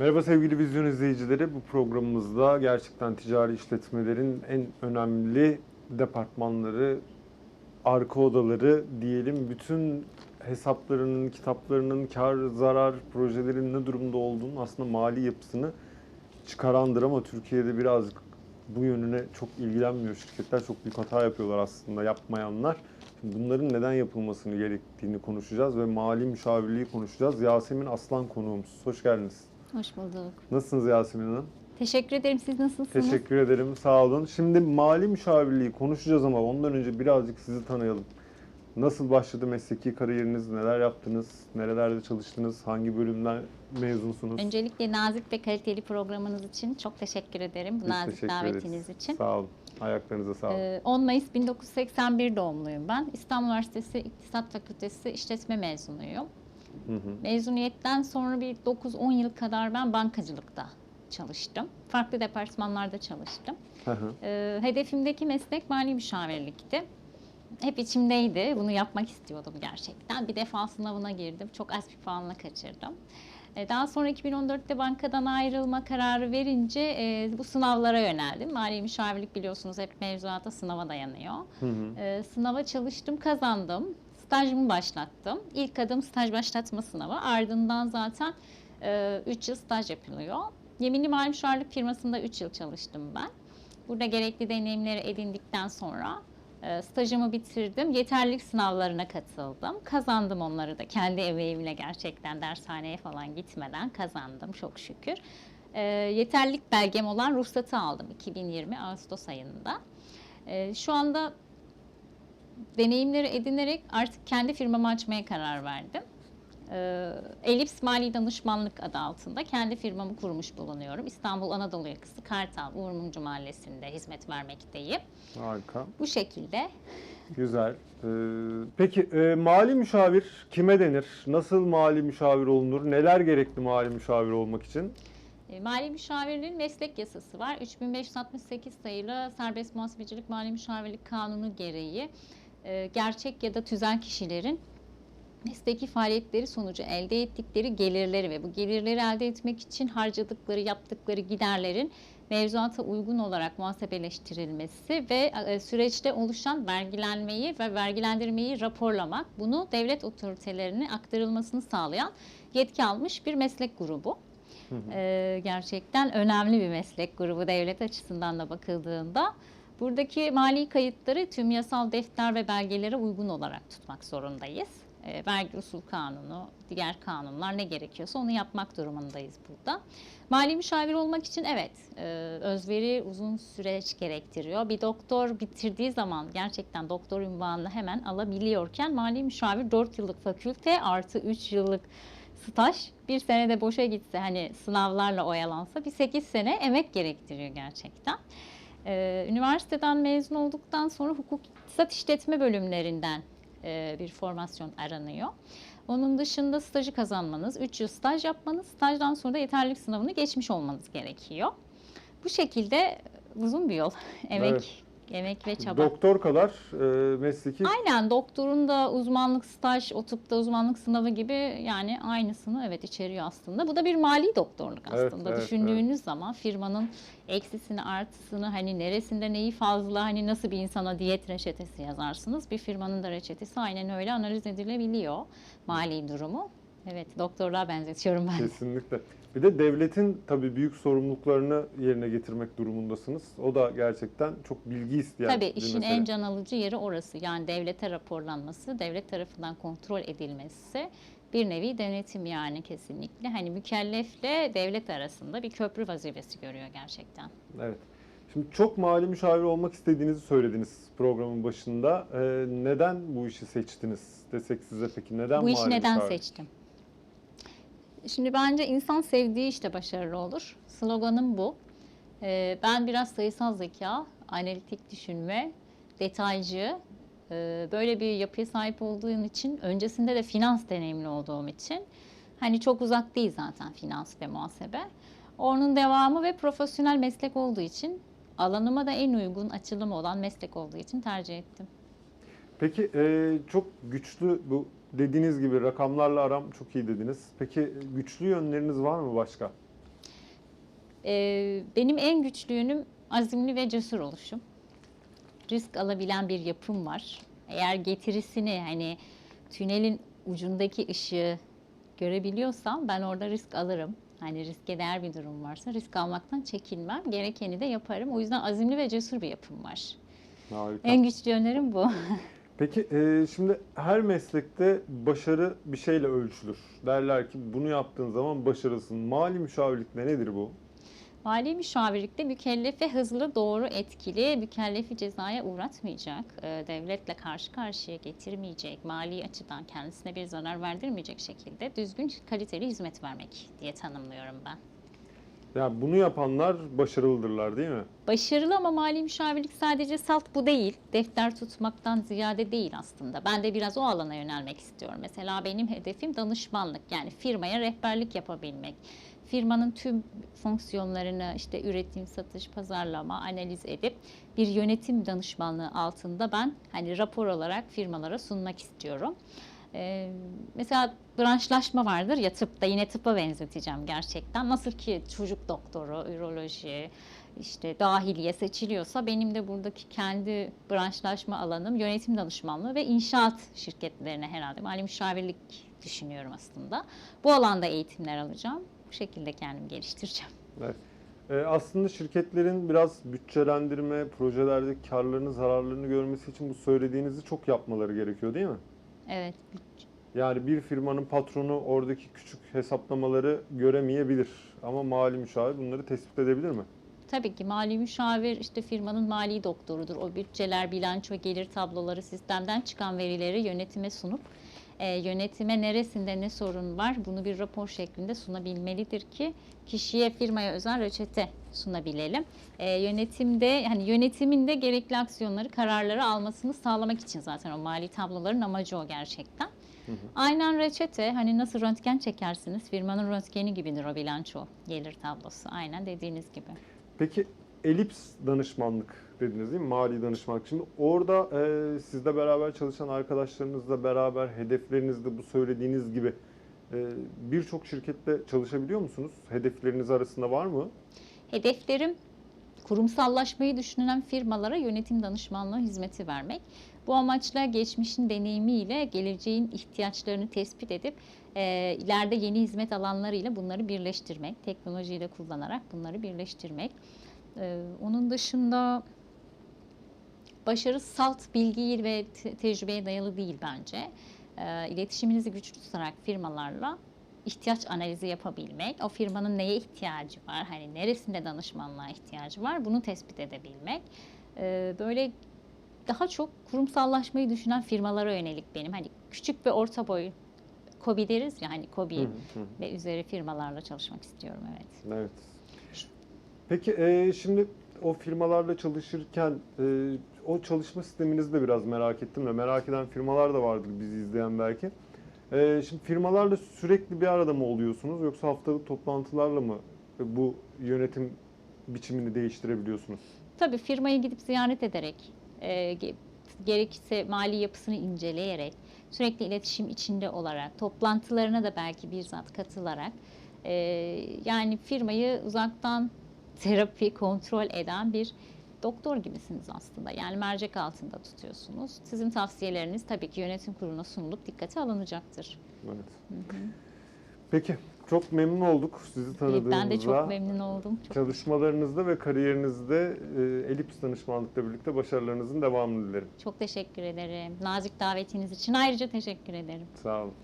Merhaba sevgili vizyon izleyicileri. Bu programımızda gerçekten ticari işletmelerin en önemli departmanları, arka odaları diyelim bütün hesaplarının, kitaplarının, kar, zarar, projelerin ne durumda olduğunu aslında mali yapısını çıkarandır ama Türkiye'de birazcık bu yönüne çok ilgilenmiyor şirketler. Çok büyük hata yapıyorlar aslında yapmayanlar. Bunların neden yapılmasını gerektiğini konuşacağız ve mali müşavirliği konuşacağız. Yasemin Aslan konuğumuz. Hoş geldiniz. Hoş bulduk. Nasılsınız Yasemin Hanım? Teşekkür ederim. Siz nasılsınız? Teşekkür ederim. Sağ olun. Şimdi mali müşavirliği konuşacağız ama ondan önce birazcık sizi tanıyalım. Nasıl başladı mesleki kariyeriniz? Neler yaptınız? Nerelerde çalıştınız? Hangi bölümden mezunsunuz? Öncelikle nazik ve kaliteli programınız için çok teşekkür ederim. Bu Biz nazik teşekkür davetiniz ederiz. için. Sağ olun. Ayaklarınıza sağlık. Ee, 10 Mayıs 1981 doğumluyum ben. İstanbul Üniversitesi İktisat Fakültesi İşletme mezunuyum. Hı hı. Mezuniyetten sonra bir 9-10 yıl kadar ben bankacılıkta çalıştım. Farklı departmanlarda çalıştım. Hı hı. Ee, hedefimdeki meslek mali müşavirlikti. Hep içimdeydi. Bunu yapmak istiyordum gerçekten. Bir defa sınavına girdim. Çok az bir puanla kaçırdım. Ee, Daha sonra 2014'te bankadan ayrılma kararı verince e, bu sınavlara yöneldim. Mali müşavirlik biliyorsunuz hep mevzuata sınava dayanıyor. Hı hı. Ee, Sınava çalıştım, kazandım. Stajımı başlattım. İlk adım staj başlatma sınavı. Ardından zaten 3 yıl staj yapılıyor. Yeminli mali müşavirlik firmasında 3 yıl çalıştım ben. Burada gerekli deneyimleri edindikten sonra e, stajımı bitirdim. Yeterlilik sınavlarına katıldım. Kazandım onları da kendi emeğimle gerçekten dershaneye falan gitmeden kazandım çok şükür. E, yeterlilik belgem olan ruhsatı aldım 2020 Ağustos ayında. E, şu anda deneyimleri edinerek artık kendi firmamı açmaya karar verdim. Ee, Elips Mali Danışmanlık adı altında kendi firmamı kurmuş bulunuyorum. İstanbul Anadolu yakası Kartal Uğur Mumcu Mahallesi'nde hizmet vermekteyim. Harika. Bu şekilde Güzel. Ee, peki e, mali müşavir kime denir? Nasıl mali müşavir olunur? Neler gerekli mali müşavir olmak için? e, mali müşavirliğin meslek yasası var. 3568 sayılı Serbest Muhasebecilik Mali Müşavirlik Kanunu gereği e, gerçek ya da tüzel kişilerin mesleki faaliyetleri sonucu elde ettikleri gelirleri ve bu gelirleri elde etmek için harcadıkları, yaptıkları giderlerin mevzuata uygun olarak muhasebeleştirilmesi ve e, süreçte oluşan vergilenmeyi ve vergilendirmeyi raporlamak, bunu devlet otoritelerine aktarılmasını sağlayan yetki almış bir meslek grubu. Ee, gerçekten önemli bir meslek grubu devlet açısından da bakıldığında. Buradaki mali kayıtları tüm yasal defter ve belgelere uygun olarak tutmak zorundayız. Ee, vergi usul kanunu, diğer kanunlar ne gerekiyorsa onu yapmak durumundayız burada. Mali müşavir olmak için evet e, özveri uzun süreç gerektiriyor. Bir doktor bitirdiği zaman gerçekten doktor ünvanını hemen alabiliyorken mali müşavir 4 yıllık fakülte artı 3 yıllık staj bir senede boşa gitse hani sınavlarla oyalansa bir 8 sene emek gerektiriyor gerçekten. Ee, üniversiteden mezun olduktan sonra hukuk iktisat işletme bölümlerinden e, bir formasyon aranıyor. Onun dışında stajı kazanmanız, 3 yıl staj yapmanız, stajdan sonra da yeterlilik sınavını geçmiş olmanız gerekiyor. Bu şekilde uzun bir yol. Emek, Evet. Emek ve çaba. Doktor kadar e, mesleki Aynen doktorun da uzmanlık staj, o tıpta uzmanlık sınavı gibi yani aynısını evet içeriyor aslında. Bu da bir mali doktorluk Evet, aslında. evet, Düşündüğünüz zaman firmanın eksisini, artısını hani neresinde neyi fazla, hani nasıl bir insana diyet reçetesi yazarsınız. Bir firmanın da reçetesi aynen öyle analiz edilebiliyor mali durumu. Evet doktorluğa benzetiyorum ben. Kesinlikle. Bir de devletin tabii büyük sorumluluklarını yerine getirmek durumundasınız. O da gerçekten çok bilgi isteyen Tabii bir işin mesele. en can alıcı yeri orası. Yani devlete raporlanması, devlet tarafından kontrol edilmesi bir nevi denetim yani kesinlikle. Hani mükellefle devlet arasında bir köprü vazifesi görüyor gerçekten. Evet. Şimdi çok mali müşavir olmak istediğinizi söylediniz programın başında. Ee, neden bu işi seçtiniz desek size peki? Neden Bu işi mali neden müşavir? seçtim? Şimdi bence insan sevdiği işte başarılı olur. Sloganım bu. Ee, ben biraz sayısal zeka, analitik düşünme, detaycı, e, böyle bir yapıya sahip olduğum için, öncesinde de finans deneyimli olduğum için, hani çok uzak değil zaten finans ve muhasebe. Onun devamı ve profesyonel meslek olduğu için, alanıma da en uygun açılım olan meslek olduğu için tercih ettim. Peki e, çok güçlü bu dediğiniz gibi rakamlarla aram çok iyi dediniz. Peki güçlü yönleriniz var mı başka? Ee, benim en güçlü yönüm azimli ve cesur oluşum. Risk alabilen bir yapım var. Eğer getirisini hani tünelin ucundaki ışığı görebiliyorsam ben orada risk alırım. Hani riske değer bir durum varsa risk almaktan çekinmem. Gerekeni de yaparım. O yüzden azimli ve cesur bir yapım var. Harika. En güçlü yönlerim bu. Peki e, şimdi her meslekte başarı bir şeyle ölçülür. Derler ki bunu yaptığın zaman başarısın. Mali müşavirlikte nedir bu? Mali müşavirlikte mükellefe hızlı, doğru, etkili, mükellefi cezaya uğratmayacak, e, devletle karşı karşıya getirmeyecek, mali açıdan kendisine bir zarar verdirmeyecek şekilde düzgün, kaliteli hizmet vermek diye tanımlıyorum ben. Yani bunu yapanlar başarılıdırlar değil mi? Başarılı ama mali müşavirlik sadece salt bu değil. Defter tutmaktan ziyade değil aslında. Ben de biraz o alana yönelmek istiyorum. Mesela benim hedefim danışmanlık. Yani firmaya rehberlik yapabilmek. Firmanın tüm fonksiyonlarını işte üretim, satış, pazarlama analiz edip bir yönetim danışmanlığı altında ben hani rapor olarak firmalara sunmak istiyorum. Ee, mesela branşlaşma vardır ya tıpta yine tıpa benzeteceğim gerçekten. Nasıl ki çocuk doktoru, üroloji, işte dahiliye seçiliyorsa benim de buradaki kendi branşlaşma alanım yönetim danışmanlığı ve inşaat şirketlerine herhalde mali müşavirlik düşünüyorum aslında. Bu alanda eğitimler alacağım. Bu şekilde kendimi geliştireceğim. Evet. E, aslında şirketlerin biraz bütçelendirme, projelerde karlarını, zararlarını görmesi için bu söylediğinizi çok yapmaları gerekiyor değil mi? Evet. Yani bir firmanın patronu oradaki küçük hesaplamaları göremeyebilir. Ama mali müşavir bunları tespit edebilir mi? Tabii ki mali müşavir işte firmanın mali doktorudur. O bütçeler, bilanço, gelir tabloları, sistemden çıkan verileri yönetime sunup e, yönetime neresinde ne sorun var bunu bir rapor şeklinde sunabilmelidir ki kişiye, firmaya özel reçete sunabilelim. E, yönetimde hani yönetimin de gerekli aksiyonları, kararları almasını sağlamak için zaten o mali tabloların amacı o gerçekten. Aynen reçete hani nasıl röntgen çekersiniz firmanın röntgeni gibidir o bilanço gelir tablosu aynen dediğiniz gibi. Peki elips danışmanlık dediniz değil mi? Mali danışmanlık. Şimdi orada e, sizle beraber çalışan arkadaşlarınızla beraber hedeflerinizde bu söylediğiniz gibi e, birçok şirkette çalışabiliyor musunuz? Hedefleriniz arasında var mı? Hedeflerim kurumsallaşmayı düşünen firmalara yönetim danışmanlığı hizmeti vermek. Bu amaçla geçmişin deneyimiyle geleceğin ihtiyaçlarını tespit edip e, ileride yeni hizmet alanlarıyla bunları birleştirmek, teknolojiyi de kullanarak bunları birleştirmek. E, onun dışında başarı salt bilgi ve te- tecrübeye dayalı değil bence. E, iletişiminizi güçlü tutarak firmalarla ihtiyaç analizi yapabilmek, o firmanın neye ihtiyacı var, hani neresinde danışmanlığa ihtiyacı var bunu tespit edebilmek. Ee, böyle daha çok kurumsallaşmayı düşünen firmalara yönelik benim. Hani küçük ve orta boy KOBİ deriz ya hani KOBİ ve üzeri firmalarla çalışmak istiyorum evet. Evet. Peki e, şimdi o firmalarla çalışırken e, o çalışma sisteminizi de biraz merak ettim de merak eden firmalar da vardır bizi izleyen belki. E, şimdi firmalarla sürekli bir arada mı oluyorsunuz yoksa haftalık toplantılarla mı bu yönetim biçimini değiştirebiliyorsunuz? Tabii firmayı gidip ziyaret ederek, e, ge- gerekirse mali yapısını inceleyerek, sürekli iletişim içinde olarak, toplantılarına da belki bizzat katılarak, e, yani firmayı uzaktan terapi, kontrol eden bir doktor gibisiniz aslında. Yani mercek altında tutuyorsunuz. Sizin tavsiyeleriniz tabii ki yönetim kuruluna sunulup dikkate alınacaktır. Evet. Peki çok memnun olduk sizi tanıdığımızda. Ben de çok memnun oldum. Çok Çalışmalarınızda ve kariyerinizde e, Elips danışmanlıkla birlikte başarılarınızın devamını dilerim. çok teşekkür ederim. Nazik davetiniz için ayrıca teşekkür ederim. Sağ olun.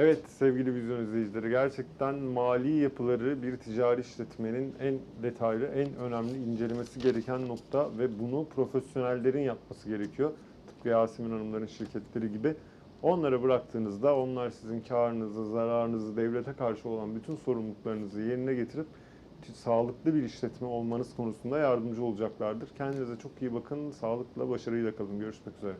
Evet sevgili vizyon izleyicileri gerçekten mali yapıları bir ticari işletmenin en detaylı, en önemli incelemesi gereken nokta ve bunu profesyonellerin yapması gerekiyor. Tıpkı Yasemin Hanımların şirketleri gibi. Onlara bıraktığınızda onlar sizin karınızı, zararınızı, devlete karşı olan bütün sorumluluklarınızı yerine getirip sağlıklı bir işletme olmanız konusunda yardımcı olacaklardır. Kendinize çok iyi bakın, sağlıkla, başarıyla kalın. Görüşmek üzere.